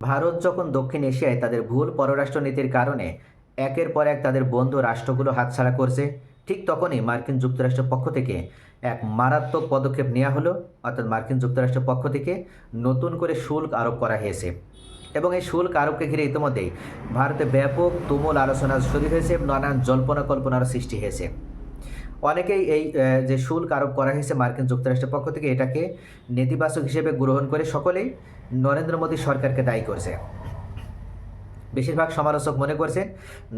ভারত যখন দক্ষিণ এশিয়ায় তাদের ভুল পররাষ্ট্রনীতির কারণে একের পর এক তাদের বন্ধু রাষ্ট্রগুলো হাতছাড়া করছে, ঠিক তখনই মার্কিন যুক্তরাষ্ট্রের পক্ষ থেকে এক মারাত্মক পদক্ষেপ নেওয়া হলো। অর্থাৎ মার্কিন যুক্তরাষ্ট্রের পক্ষ থেকে নতুন করে শুল্ক আরোপ করা হয়েছে। এবং এই শুল্ক আরোপকে ঘিরে ইতিমধ্যেই ভারতে ব্যাপক তুমুল আলোচনা শুরু হয়েছে নানান জল্পনা কল্পনার সৃষ্টি হয়েছে। অনেকেই এই যে শুল্ক আরোপ করা হয়েছে মার্কিন যুক্তরাষ্ট্রের পক্ষ থেকে, এটাকে নেতিবাচক হিসেবে গ্রহণ করে সকলেই নরেন্দ্র মোদী সরকারকে দায়ী করছে। বেশিরভাগ সমালোচক মনে করছেন,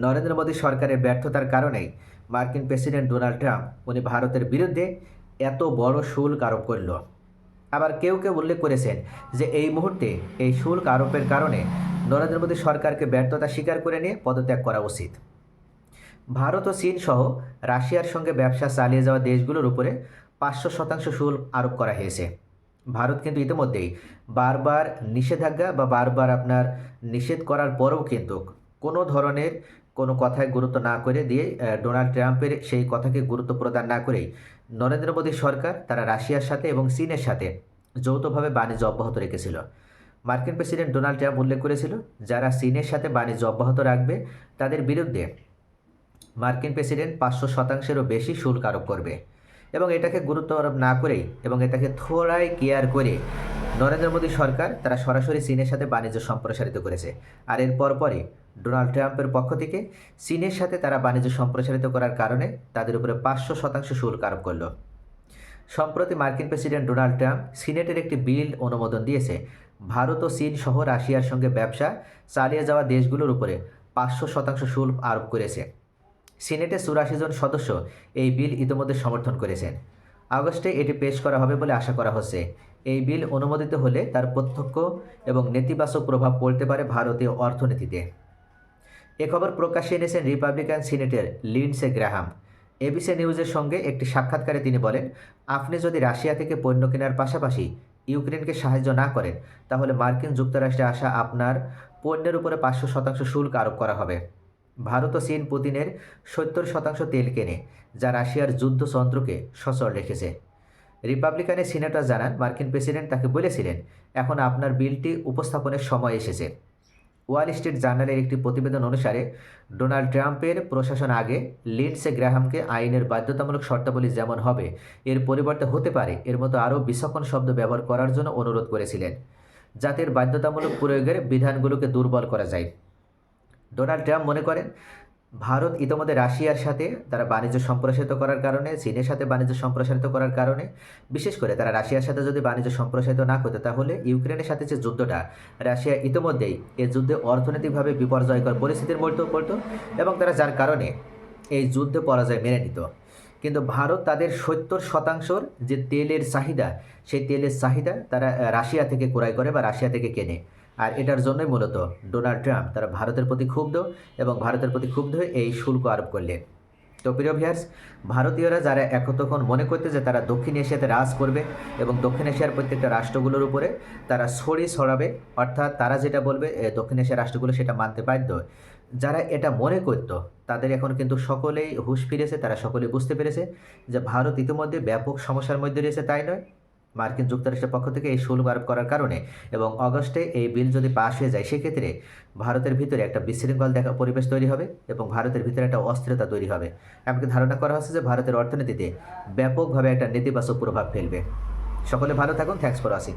নরেন্দ্র মোদী সরকারের ব্যর্থতার কারণেই মার্কিন প্রেসিডেন্ট ডোনাল্ড ট্রাম্প, উনি ভারতের বিরুদ্ধে এত বড় শুল্ক আরোপ করল। আবার কেউ কেউ উল্লেখ করেছেন যে এই মুহূর্তে এই শুল্ক আরোপের কারণে নরেন্দ্র মোদী সরকারকে ব্যর্থতা স্বীকার করে নিয়ে পদত্যাগ করা উচিত। ভারত ও চীন সহ রাশিয়ার সঙ্গে ব্যবসা চালিয়ে যাওয়া দেশগুলোর উপরে পাঁচশো শতাংশ শুল্ক আরোপ করা হয়েছে। ভারত কিন্তু ইতিমধ্যেই বারবার নিষেধাজ্ঞা বা বারবার আপনার নিষেধ করার পরেও কিন্তু কোনো ধরনের কোনো কথায় গুরুত্ব না করে দিয়ে ডোনাল্ড ট্রাম্পের সেই কথাকে গুরুত্ব প্রদান না করেই নরেন্দ্র মোদী সরকার তারা রাশিয়ার সাথে এবং চীনের সাথে যৌথভাবে বাণিজ্য অব্যাহত রেখেছিল। মার্কিন প্রেসিডেন্ট ডোনাল্ড ট্রাম্প উল্লেখ করেছিল, যারা চীনের সাথে বাণিজ্য অব্যাহত রাখবে তাদের বিরুদ্ধে মার্কিন প্রেসিডেন্ট পাঁচশো শতাংশেরও বেশি শুল্ক আরোপ করবে এবং এটাকে গুরুত্ব আরোপ না করেই এবং এটাকে থোড়াই কেয়ার করে নরেন্দ্র মোদী সরকার তারা সরাসরি চীনের সাথে বাণিজ্য সম্প্রসারিত করেছে। আর এর পরপরই ডোনাল্ড ট্রাম্পের পক্ষ থেকে চীনের সাথে তারা বাণিজ্য সম্প্রসারিত করার কারণে তাদের উপরে পাঁচশো শতাংশ শুল্ক আরোপ করল। সম্প্রতি মার্কিন প্রেসিডেন্ট ডোনাল্ড ট্রাম্প সিনেটের একটি বিল অনুমোদন দিয়েছে। ভারত ও চীন সহ রাশিয়ার সঙ্গে ব্যবসা চালিয়ে যাওয়া দেশগুলোর উপরে পাঁচশো শতাংশ শুল্ক আরোপ করেছে। সিনেটে চুরাশি জন সদস্য এই বিল ইতিমধ্যে সমর্থন করেছেন। আগস্টে এটি পেশ করা হবে বলে আশা করা হচ্ছে। এই বিল অনুমোদিত হলে তার প্রত্যক্ষ এবং নেতিবাচক প্রভাব পড়তে পারে ভারতীয় অর্থনীতিতে। এ খবর প্রকাশ্যে এনেছেন রিপাবলিকান সিনেটের লিন্ডসে গ্রাহাম। এবিসি নিউজের সঙ্গে একটি সাক্ষাৎকারে তিনি বলেন, আপনি যদি রাশিয়া থেকে পণ্য কেনার পাশাপাশি ইউক্রেনকে সাহায্য না করেন, তাহলে মার্কিন যুক্তরাষ্ট্রে আসা আপনার পণ্যের উপরে পাঁচশো শতাংশ শুল্ক আরোপ করা হবে। ভারত ও চীন পুতিনের সত্তর শতাংশ তেল কেনে, যা রাশিয়ার যুদ্ধযন্ত্রকে সচল রেখেছে। রিপাবলিকানের সিনেটর জানান, মার্কিন প্রেসিডেন্ট তাকে বলেছিলেন, এখন আপনার বিলটি উপস্থাপনের সময় এসেছে। ওয়াল স্ট্রিট জার্নালের একটি প্রতিবেদন অনুসারে, ডোনাল্ড ট্রাম্পের প্রশাসন আগে লিন্ডসে গ্রাহামকে আইনের বাধ্যতামূলক শর্তাবলী যেমন হবে, এর পরিবর্তে হতে পারে, এর মতো আরও বিচক্ষণ শব্দ ব্যবহার করার জন্য অনুরোধ করেছিলেন। যাতে বাধ্যতামূলক প্রয়োগের বিধানগুলোকে দুর্বল করা যায়। ডোনাল্ড ট্রাম্প মনে করেন, ভারত ইতিমধ্যে রাশিয়ার সাথে তারা বাণিজ্য সম্প্রসারিত করার কারণে, চীনের সাথে বাণিজ্য সম্প্রসারিত করার কারণে, বিশেষ করে তারা রাশিয়ার সাথে যদি বাণিজ্য সম্প্রসারিত না করতো, তাহলে ইউক্রেনের সাথে যে যুদ্ধটা, রাশিয়া ইতিমধ্যেই এই যুদ্ধে অর্থনৈতিকভাবে বিপর্যয়কর পরিস্থিতির মধ্যে পড়তো এবং তারা যার কারণে এই যুদ্ধে পরাজয় মেনে নিত। কিন্তু ভারত তাদের সত্তর শতাংশর যে তেলের চাহিদা, সেই তেলের চাহিদা তারা, রাশিয়া থেকে ক্রয় করে বা রাশিয়া থেকে কেনে। আর এটার জন্যই মূলত ডোনাল্ড ট্রাম্প তারা ভারতের প্রতি ক্ষুব্ধ এবং ভারতের প্রতি ক্ষুব্ধ হয়ে এই শুল্ক আরোপ করলেন। তো প্রিয় ভিয়ার্স ভারতীয়রা যারা এতক্ষণ মনে করতে যে তারা দক্ষিণ এশিয়াতে রাজ করবে এবং দক্ষিণ এশিয়ার প্রত্যেকটা রাষ্ট্রগুলোর উপরে তারা ছড়ি ছড়াবে, অর্থাৎ তারা যেটা বলবে দক্ষিণ এশিয়ার রাষ্ট্রগুলো সেটা মানতে বাধ্য। যারা এটা মনে করতো, তাদের এখন কিন্তু সকলেই হুঁশ ফিরেছে, তারা সকলেই বুঝতে পেরেছে যে ভারত ইতিমধ্যে ব্যাপক সমস্যার মধ্যে রয়েছে, তাই নয়। মার্কিন যুক্তরাষ্ট্রের পক্ষ থেকে এই শুল্ক আরোপ করার কারণে এবং অগস্টে এই বিল যদি পাশ হয়ে যায়, সেক্ষেত্রে ভারতের ভিতরে একটা বিশৃঙ্খল দেখা, পরিবেশ তৈরি হবে এবং ভারতের ভিতরে একটা অস্থিরতা তৈরি হবে। এমনকি ধারণা করা হচ্ছে যে ভারতের অর্থনীতিতে ব্যাপকভাবে একটা নেতিবাচক প্রভাব ফেলবে। সকলে ভালো থাকুন। Thanks for watching